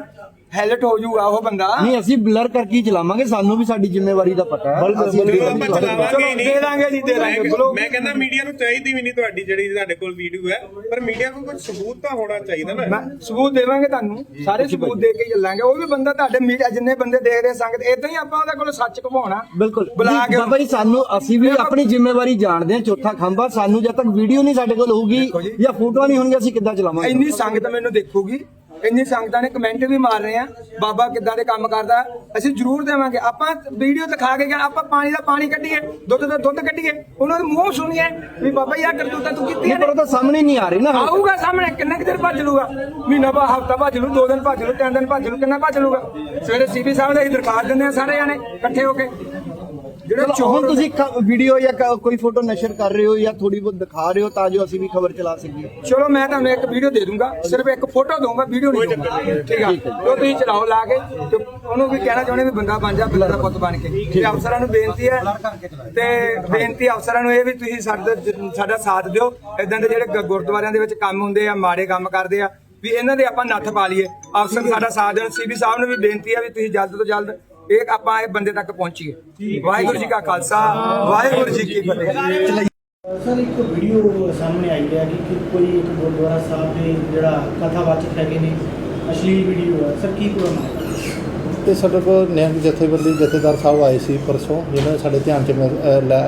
ਹੈਲਟ ਹੋ ਜੂਗਾ ਉਹ ਬੰਦਾ। ਨਹੀਂ ਅਸੀਂ ਬਲਰ ਕਰਕੇ ਹੀ ਚਲਾਵਾਂਗੇ ਸਾਨੂੰ ਵੀ ਸਾਡੀ ਜ਼ਿੰਮੇਵਾਰੀ ਦਾ ਪਤਾ ਹੈ। ਅਸੀਂ ਚਲੋ ਆਪਾਂ ਚਲਾਵਾਂਗੇ ਹੀ ਨਹੀਂ। ਦੇ ਦਾਂਗੇ ਜੀ, ਦੇ ਦਾਂਗੇ, ਮੈਂ- ਬੋਲੋ। ਮੈਂ ਕਹਿੰਦਾ ਮੀਡੀਆ ਨੂੰ ਚਾਹੀਦੀ ਵੀ ਨਹੀਂ ਤੁਹਾਡੀ ਜਿਹੜੀ ਤੁਹਾਡੇ ਕੋਲ ਵੀਡੀਓ ਹੈ ਪਰ ਮੀਡੀਆ ਕੋਲ ਕੁਝ ਸਬੂਤ ਤਾਂ ਹੋਣਾ ਚਾਹੀਦਾ ਨਾ। ਮੈਂ ਸਬੂਤ ਦੇਵਾਂਗੇ ਤੁਹਾਨੂੰ ਸਾਰੇ ਸਬੂਤ ਦੇ ਕੇ ਚੱਲਾਂਗੇ। ਉਹ ਵੀ ਬੰਦਾ ਤੁਹਾਡੇ ਮੀਡੀਆ ਜਿੰਨੇ ਬੰਦੇ ਦੇਖ ਰਹੇ ਸੰਗਤ ਇਦਾਂ ਹੀ ਆਪਾਂ ਉਹਦੇ ਕੋਲ ਸੱਚ ਘਵਾਉਣਾ ਬਿਲਕੁਲ। ਬੁਲਾ ਕੇ ਬਾਬਾ ਜੀ ਸਾਨੂੰ ਅਸੀਂ ਵੀ ਆਪਣੀ ਜ਼ਿੰਮੇਵਾਰੀ ਜਾਣਦੇ ਹਾਂ ਚੌਥਾ ਖੰਭਾ ਸਾਨੂੰ ਜਦ ਤੱਕ ਵੀਡੀਓ ਨਹੀਂ ਸਾਡੇ ਕੋਲ ਹੋਊਗੀ ਜਾਂ ਫੋਟੋਆਂ ਨਹੀਂ ਹੋਣਗੀਆਂ ਅਸੀਂ ਕਿੱਦਾਂ ਚਲਾਵਾਂਗੇ? ਇੰਨੀ ਸੰਗਤ ਮੈਨੂੰ ਦੇਖੂਗੀ। ਇੰਨੀ ਸੰਗਤਾਂ ਨੇ ਕਮੈਂਟ ਵੀ ਮਾਰ ਰਹੇ ਆ ਬਾਬਾ ਕਿੱਦਾਂ ਦੇ ਕੰਮ ਕਰਦਾ ਅਸੀਂ ਜ਼ਰੂਰ ਦੇਵਾਂਗੇ। ਆਪਾਂ ਵੀਡੀਓ ਦਿਖਾ ਕੇ ਗਿਆ ਆਪਾਂ ਪਾਣੀ ਦਾ ਪਾਣੀ ਕੱਢੀਏ ਦੁੱਧ ਦਾ ਦੁੱਧ ਕੱਢੀਏ ਉਹਨਾਂ ਦੇ ਮੂੰਹ ਸੁਣੀਏ ਵੀ ਬਾਬਾ ਯਾ ਕਰਤੂਤਾਂ ਤੂੰ ਨਹੀਂ ਕੀਤੀਆਂ ਪਰ ਨੇ। ਉਹ ਤਾਂ ਸਾਹਮਣੇ ਨਹੀਂ ਆ ਰਹੀ ਨਾ। ਆਊਗਾ ਸਾਹਮਣੇ ਕਿੰਨਾ ਕੁ ਚਿਰ ਭੱਜ ਲੂਗਾ? ਮਹੀਨਾ ਬਾ ਹਫਤਾ ਭੱਜ ਲੂ ਦੋ ਦਿਨ ਭੱਜ ਲੂ ਤਿੰਨ ਦਿਨ ਭੱਜ ਲੂ ਕਿੰਨਾ ਭੱਜ ਲੂਗਾ? ਸਵੇਰੇ ਸੀਪੀ ਸਾਹਿਬ ਦਾ ਹੀ ਦਰਖਾਸਤ ਦਿੰਦੇ ਆ ਸਾਰੇ ਜਾਣੇ ਇਕੱਠੇ ਹੋ ਕੇ। ਜਿਹੜੇ ਹੁਣ ਤੁਸੀਂ ਵੀਡੀਓ ਜਾਂ ਕ- ਕੋਈ ਫੋਟੋ ਨਸ਼ਰ ਕਰ ਰਹੇ ਹੋ ਜਾਂ ਥੋੜੀ ਬਹੁਤ ਦਿਖਾ ਰਹੇ ਹੋ ਤਾਂ ਜੋ ਅਸੀਂ ਵੀ ਖਬਰ ਚਲਾ ਸਕੀਏ। ਚਲੋ ਮੈਂ ਤੁਹਾਨੂੰ ਇੱਕ ਵੀਡੀਓ ਦੇ ਦੂੰਗਾ। ਸਿਰਫ ਇੱਕ ਫੋਟੋ ਦਊਂਗਾ ਵੀਡੀਓ ਨਹੀਂ ਦਊਂਗਾ। ਠੀਕ ਆ? ਜੋ। ਤੁਸੀਂ ਚਲਾਓ ਲਾ ਕੇ। ਤੇ ਉਹਨੂੰ ਵੀ ਕਹਿਣਾ ਚਾਹੁੰਦੇ ਵੀ ਬੰਦਾ ਬਣ ਜਾ ਬਿੱਲਾ ਦਾ ਪੁੱਤ ਬਣ ਕੇ। ਤੇ ਅਫਸਰਾਂ ਨੂੰ ਬੇਨਤੀ ਹੈ ਤੇ ਬੇਨਤੀ ਅਫਸਰਾਂ ਨੂੰ ਇਹ ਵੀ ਤੁਸੀਂ ਸਾਡਾ ਸਾਡਾ ਸਾਥ ਦਿਓ। ਇਦਾਂ ਦੇ ਜਿਹੜੇ ਗ- ਗੁਰਦੁਆਰਿਆਂ ਦੇ ਵਿੱਚ ਕੰਮ ਹੁੰਦੇ ਆ ਮਾੜੇ ਕੰਮ ਕਰਦੇ ਆ ਵੀ ਇਹਨਾਂ ਦੇ ਆਪਾਂ ਨੱਥ ਪਾ ਲਈਏ। ਅਫਸਰ ਸਾਡਾ ਸਾਥ ਦੇਣ। ਸੀਬੀ ਸਾਹਿਬ ਨੂੰ ਵੀ ਬੇਨਤੀ ਹੈ ਵੀ ਤੁਸੀਂ ਜਲਦ ਤੋਂ ਜਲਦ ਇਹ ਆਪਾਂ ਇਹ ਬੰਦੇ ਤੱਕ ਪਹੁੰਚੀਏ। ਵਾਹਿਗੁਰੂ ਜੀ ਕਾ ਖਾਲਸਾ ਵਾਹਿਗੁਰੂ ਜੀ ਕੀ ਫਤਿਹ। ਸਰ ਇੱਕ ਵੀਡੀਓ ਸਾਹਮਣੇ ਆਈ ਹੈ ਕਿ ਕਿ ਕੋਈ ਇੱਕ ਗੁਰਦੁਆਰਾ ਸਾਹਿਬ ਦੇ ਜਿਹੜਾ ਕਥਾਵਾਚਕ ਹੈਗੇ ਨੇ ਅਸ਼ਲੀਲ ਵੀਡੀਓ ਹੈ ਸਰ ਕੀ ਪੂਰਾ ਮਾਮਲਾ ਤੇ ਸਾਡੇ ਕੋਲ ਨਿਹੰਗ ਜਥੇਬੰਦੀ ਜਥੇਦਾਰ ਸਾਹਿਬ ਆਏ ਸੀ ਪਰਸੋਂ ਜਿਨ੍ਹਾਂ ਨੇ ਸਾਡੇ ਧਿਆਨ 'ਚ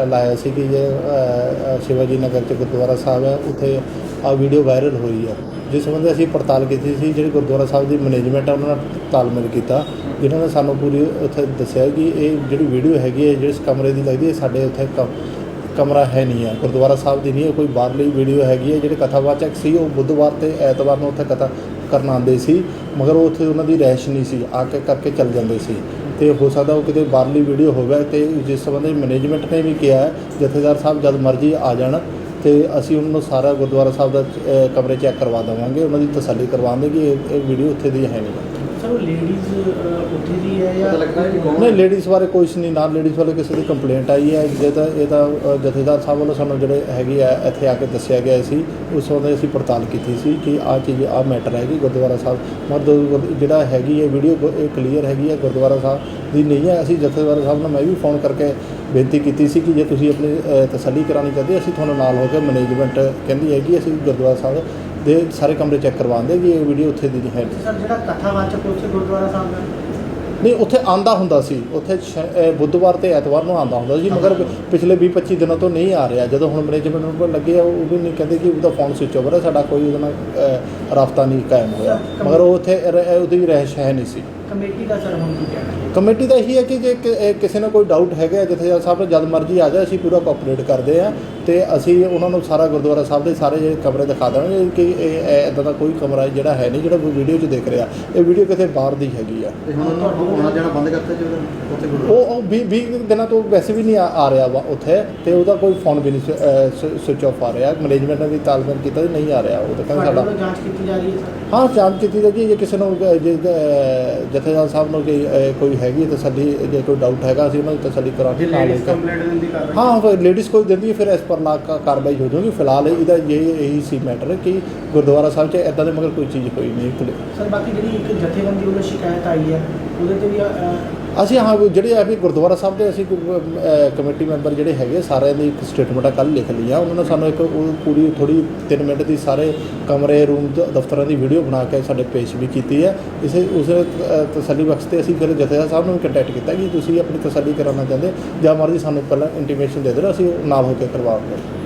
ਲਾਇਆ ਸੀ ਕਿ ਇਹ ਸ਼ਿਵਾਜੀ ਨਗਰ 'ਚ ਗੁਰਦੁਆਰਾ ਸਾਹਿਬ ਹੈ ਉੱਥੇ ਆ ਵੀਡੀਓ ਵਾਇਰਲ ਹੋਈ ਹੈ। ਜਿਸ ਸੰਬੰਧੀ ਅਸੀਂ ਪੜਤਾਲ ਕੀਤੀ ਸੀ, ਜਿਹੜੀ ਗੁਰਦੁਆਰਾ ਸਾਹਿਬ ਦੀ ਮੈਨੇਜਮੈਂਟ ਹੈ ਉਹਨਾਂ ਨਾਲ ਤਾਲਮੇਲ ਕੀਤਾ, ਜਿਨ੍ਹਾਂ ਨੇ ਸਾਨੂੰ ਪੂਰੀ ਉੱਥੇ ਦੱਸਿਆ ਕਿ ਇਹ ਜਿਹੜੀ ਵੀਡੀਓ ਹੈਗੀ ਹੈ ਜਿਸ ਕਮਰੇ ਦੀ ਲੱਗਦੀ ਹੈ ਸਾਡੇ ਉੱਥੇ ਕ- ਕਮਰਾ ਹੈ ਨਹੀਂ ਹੈ, ਗੁਰਦੁਆਰਾ ਸਾਹਿਬ ਦੀ ਨਹੀਂ ਹੈ, ਕੋਈ ਬਾਹਰਲੀ ਵੀਡੀਓ ਹੈਗੀ ਹੈ, ਜਿਹੜੇ ਕਥਾਵਾਚਕ ਸੀ, ਉਹ ਬੁੱਧਵਾਰ ਤੇ ਐਤਵਾਰ ਨੂੰ ਉੱਥੇ ਕਥਾ ਕਰਨ ਆਉਂਦੇ ਸੀ, ਮਗਰ ਉਹ ਉੱਥੇ ਉਹਨਾਂ ਦੀ ਰਹਿਸ਼ ਨਹੀਂ ਸੀ, ਆ ਕੇ ਕਰਕੇ ਚੱਲ ਜਾਂਦੇ ਸੀ। ਤੇ ਹੋ ਸਕਦਾ ਉਹ ਕਿਤੇ ਬਾਹਰਲੀ ਵੀਡੀਓ ਹੋਵੇ ਤੇ ਜਿਸ ਸੰਬੰਧੀ ਮੈਨੇਜਮੈਂਟ ਨੇ ਵੀ ਕਿਹਾ ਜਥੇਦਾਰ ਸਾਹਿਬ ਜਦ ਮਰਜ਼ੀ ਆ ਜਾਣ ਤੇ ਅਸੀਂ ਉਹਨਾਂ ਨੂੰ ਸਾਰਾ ਗੁਰਦੁਆਰਾ ਸਾਹਿਬ ਦਾ ਕਮਰੇ ਚੈੱਕ ਕਰਵਾ ਦੇਵਾਂਗੇ, ਉਹਨਾਂ ਦੀ ਤਸੱਲੀ ਕਰਵਾਵਾਂਗੇ ਕਿ ਇਹ- ਇਹ ਵੀਡੀਓ ਉੱਥੇ ਦੀ ਹੈ ਨਹੀਂ। ਸਰ ਉਹ ਲੇਡੀਜ਼ ਉੱਥੇ ਦੀ ਹੈ ਜਾਂ ਨਹੀਂ ਲੇਡੀਜ਼ ਬਾਰੇ ਕੁਛ ਨਹੀਂ ਨਾ ਲੇਡੀਜ਼ ਬਾਰੇ ਕਿਸੇ ਦੀ ਕੰਪਲੇਂਟ ਆਈ ਹੈ। ਜੇ ਤਾਂ ਇਹ ਤਾਂ ਅ, ਜਥੇਦਾਰ ਸਾਹਿਬ ਵੱਲੋਂ ਸਾਨੂੰ ਜਿਹੜੇ ਹੈਗੀ ਆ ਇੱਥੇ ਆ ਕੇ ਦੱਸਿਆ ਗਿਆ ਸੀ ਉਸ ਵੇਲੇ ਅਸੀਂ ਪੜਤਾਲ ਕੀਤੀ ਸੀ ਕਿ ਆਹ ਚੀਜ਼ ਆਹ ਮੈਟਰ ਹੈਗੀ ਗੁਰਦੁਆਰਾ ਸਾਹਿਬ। ਮਤਲਬ ਜਿਹੜਾ ਹੈਗੀ ਹੈ ਵੀਡੀਓ ਇਹ ਕਲੀਅਰ ਹੈਗੀ ਹੈ ਗੁਰਦੁਆਰਾ ਸਾਹਿਬ ਦੀ ਨਹੀਂ ਹੈ। ਅਸੀਂ ਜਥੇਦਾਰ ਸਾਹਿਬ ਨੂੰ ਮੈਂ ਵੀ ਫੋਨ ਕਰਕੇ ਬੇਨਤੀ ਕੀਤੀ ਸੀ ਕਿ ਜੇ ਤੁਸੀਂ ਆਪਣੀ ਅ, ਤਸੱਲੀ ਕਰਾਉਣੀ ਚਾਹਦੇ ਅਸੀਂ ਤੁਹਾਨੂੰ ਨਾਲ ਹੋ ਕੇ ਮੈਨੇਜਮੈਂਟ ਕਹਿੰਦੀ ਹੈਗੀ ਅਸੀਂ ਗੁਰਦੁਆਰਾ ਸਾਹਿਬ ਦੇ ਸਾਰੇ ਕਮਰੇ ਚੈੱਕ ਕਰਵਾਉਂਦੇ ਕਿ ਇਹ ਵੀਡੀਓ ਉੱਥੇ ਦੀ ਨਹੀਂ ਹੈ। ਸਰ ਜਿਹੜਾ ਕਥਾਵਾਚਕ ਉੱਥੇ ਗੁਰਦੁਆਰਾ ਸਾਹਿਬ ਦਾ? ਨਹੀਂ ਉੱਥੇ ਆਂਦਾ ਹੁੰਦਾ ਸੀ। ਉੱਥੇ ਸ਼- ਅਹ ਬੁੱਧਵਾਰ ਤੇ ਐਤਵਾਰ ਨੂੰ ਆਂਦਾ ਹੁੰਦਾ ਸੀ ਮਗਰ ਪਿਛਲੇ 20 25 ਦਿਨਾਂ ਤੋਂ ਨਹੀਂ ਆ ਰਿਹਾ। ਜਦੋਂ ਹੁਣ ਮੈਨੇਜਮੈਂਟ ਨੂੰ ਲੱਗੇ ਆ ਉਹ ਵੀ ਨਹੀਂ ਕਹਿੰਦੇ ਕਿ ਉਹਦਾ ਫੋਨ ਸਵਿਚ ਓਵਰ ਹੈ ਸਾਡਾ ਕੋਈ ਉਹਦੇ ਨਾਲ ਅਹ, ਰਾਬਤਾ ਨਹੀਂ ਕਾਇਮ ਹੋਇਆ। ਮਗਰ ਉਹ ਉੱਥੇ ਰ- ਉਹਦੀ ਰਹਿਸ਼ ਹੈ ਨਹੀਂ ਸੀ। ਕਮੇਟੀ ਦਾ ਸਰ ਹੁਣ ਕੀ ਕਹਿਣਾ? ਹੈ ਕਮੇਟੀ ਦਾ ਇਹੀ ਹੈ ਕਿ ਜੇ ਕਿ- ਇਹ ਕਿਸੇ ਨੂੰ ਕੋਈ ਡਾਊਟ ਹੈਗਾ ਜਥੇਦਾਰ ਸਾਹਿਬ ਨੂੰ ਜਦ ਮਰਜ਼ੀ ਆ ਜਾਏ ਅਸੀਂ ਪੂਰਾ ਕੋਆਪਰੇਟ ਕਰਦੇ ਆ ਤੇ ਅਸੀਂ ਉਹਨਾਂ ਨੂੰ ਸਾਰਾ ਗੁਰਦੁਆਰਾ ਸਾਹਿਬ ਦੇ ਸਾਰੇ ਜਿਹੜੇ ਕਮਰੇ ਦਿਖਾ ਦੇਵਾਂਗੇ ਕਿ ਇਹ ਇਦਾਂ ਦਾ ਕੋਈ ਕਮਰਾ ਜਿਹੜਾ ਹੈ ਨਹੀਂ ਜਿਹੜਾ ਵੀਡੀਓ 'ਚ ਦੇਖ ਰਿਹਾ। ਇਹ ਵੀਡੀਓ ਕਿਤੇ ਬਾਹਰ ਦੀ ਹੈਗੀ ਆ। ਤੇ ਹੁਣ ਆਉਣਾ ਜਾਣਾ ਬੰਦ ਕਰਤਾ ਜੀ ਉੱਥੇ ਉਹ ਉਹ 20 ਦਿਨਾਂ ਤੋਂ ਵੈਸੇ ਵੀ ਨਹੀਂ ਆ ਆ ਰਿਹਾ ਵਾ ਉੱਥੇ ਤੇ ਉਹਦਾ ਕੋਈ ਫੋਨ ਵੀ ਨਹੀਂ ਸਵਿਚ ਆਫ ਆ ਰਿਹਾ। ਮੈਨੇਜਮੈਂਟ ਨੇ ਵੀ ਤਾਲਮੇਲ ਕੀਤਾ ਵੀ ਨਹੀਂ ਆ ਰਿਹਾ। ਉਹ ਤਾਂ ਕਹਿੰਦਾ ਤੁਹਾਡੇ ਸਾਡਾ ਵੱਲੋਂ ਜਾਂਚ ਕੀਤੀ ਜਾ ਰਹੀ ਹੈ ਸਰ? ਹਾਂ ਜਾਂਚ ਕੀਤੀ ਜਾਏਗੀ ਜੇ ਕਿਸੇ ਨੂੰ ਅਹ, ਜੇ ਅਹ, ਜਥੇਦਾਰ ਸਾਹਿਬ ਨੂੰ ਕਿ ਅਹ, ਕੋਈ ਹੈਗੀ ਹੈ ਤਸੱਲੀ ਜੇ ਕੋਈ ਡਾਊਟ ਹੈਗਾ ਅਸੀਂ ਉਹਨਾਂ ਦੀ ਤਸੱਲੀ ਕਰਾ ਕੇ ਨਾਲ ਲੈ ਕੇ ਕੰਪਲੇਂਟ ਦਿੰਦੀ ਕਰ ਹਾਂ ਫਿਰ ਲੇਡੀਜ਼ ਕੋਈ ਦਿੰਦੀ ਹੈ ਫਿਰ ਇਸ ਪਰ ਲਾ ਕਾ- ਕਾਰਵਾਈ ਹੋ ਜਾਊਗੀ ਫਿਲਹਾਲ ਇਹਦਾ ਇਹ ਇਹੀ ਸੀ ਮੈਟਰ ਕਿ ਗੁਰਦੁਆਰਾ ਸਾਹਿਬ 'ਚ ਇਦਾਂ ਦੇ ਮਗਰ ਕੋਈ ਚੀਜ਼ ਕੋਈ ਨਹੀਂ ਖੁੱਲ੍ਹੀ। ਸਰ ਬਾਕੀ ਜਿਹੜੀ ਇੱਕ ਜਥੇਬੰਦੀ ਵੱਲੋਂ ਸ਼ਿਕਾਇਤ ਆਈ ਹੈ ਉਹਦੇ ਤੇ ਵੀ ਅ, ਅਸੀਂ ਹਾਂ ਜਿਹੜੇ ਆ ਵੀ ਗੁਰਦੁਆਰਾ ਸਾਹਿਬ ਦੇ ਅਸੀਂ ਕਮੇਟੀ ਮੈਂਬਰ ਜਿਹੜੇ ਹੈਗੇ ਸਾਰਿਆਂ ਦੀ ਇੱਕ ਸਟੇਟਮੈਂਟ ਕੱਲ ਲਿਖ ਲਈ ਆ ਉਹਨਾਂ ਨੇ ਸਾਨੂੰ ਇੱਕ ਉਹ ਪੂਰੀ ਥੋੜੀ 3 ਮਿੰਟ ਦੀ ਸਾਰੇ ਕਮਰੇ ਰੂਮ ਦਫ਼ਤਰਾਂ ਦੀ ਵੀਡੀਓ ਬਣਾ ਕੇ ਸਾਡੇ ਪੇਸ਼ ਵੀ ਕੀਤੀ ਹੈ ਇਸੇ, ਉਸ ਤਸੱਲੀ ਬਖਸ਼ ਤੇ ਅਸੀਂ ਫਿਰ ਜਥੇਦਾਰ ਸਾਹਿਬ ਨੂੰ ਵੀ ਕੰਟੈਕਟ ਕੀਤਾ ਕਿ ਤੁਸੀਂ ਆਪਣੀ ਤਸੱਲੀ ਕਰਾਉਣਾ ਚਾਹੁੰਦੇ ਜਾਂ ਮਰਜ਼ੀ ਸਾਨੂੰ ਪਹਿਲਾਂ ਇੰਟੀਮੇਸ਼ਨ ਦੇ ਦਿਓ, ਅਸੀਂ ਨਾਲ ਹੋ ਕੇ ਕਰਵਾਵਾਂਗੇ